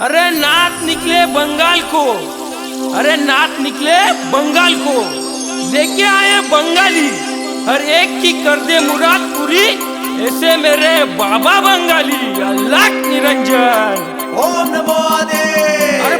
अरे नाथ निकले बंगाल को। अरे नाथ निकले बंगाल को। लेके आए बंगाली। हर एक की कर दे मुराद पूरी। ऐसे मेरे बाबा बंगाली। अल्लाह निरंजन। ओम नमो आदे अरे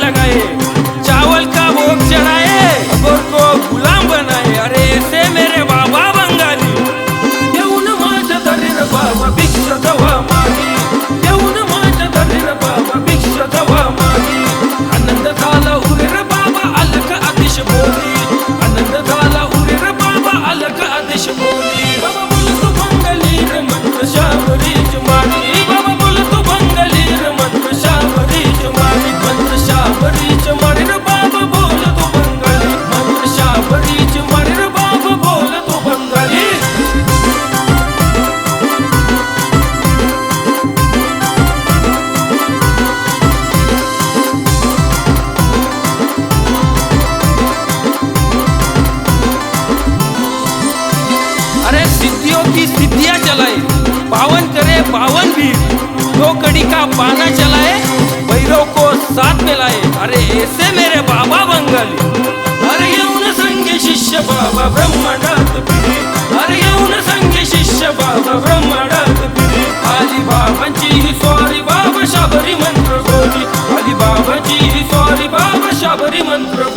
लगाए, चावल का भोग चढ़ाए, और को गुलाम बनाए। अरे ऐसे मेरे बाबा बंगाली। येऊन माझ्या दरीर बाबा, भिक्षा दवा मागी. येऊन माझ्या दरीर बाबा, भिक्षा दवा मागी. आनंद झाला रे बाबा अलग अतिश बोली भक्तियों की सिद्धियाँ चलाए। पावन करे पावन भी दो कड़ी का पाना चलाए, भैरव को साथ में लाए। अरे, ऐसे मेरे बाबा बंगाली। हर यौन संगे शिष्य बाबा ब्रह्मणात हर यौन संगे शिष्य बाबा ब्रह्मणात हरी बाबांची ही सॉरी बाबा शबरी मंत्र बोली। बाबा बाबांची ही सॉरी बाबा शबरी मंत्र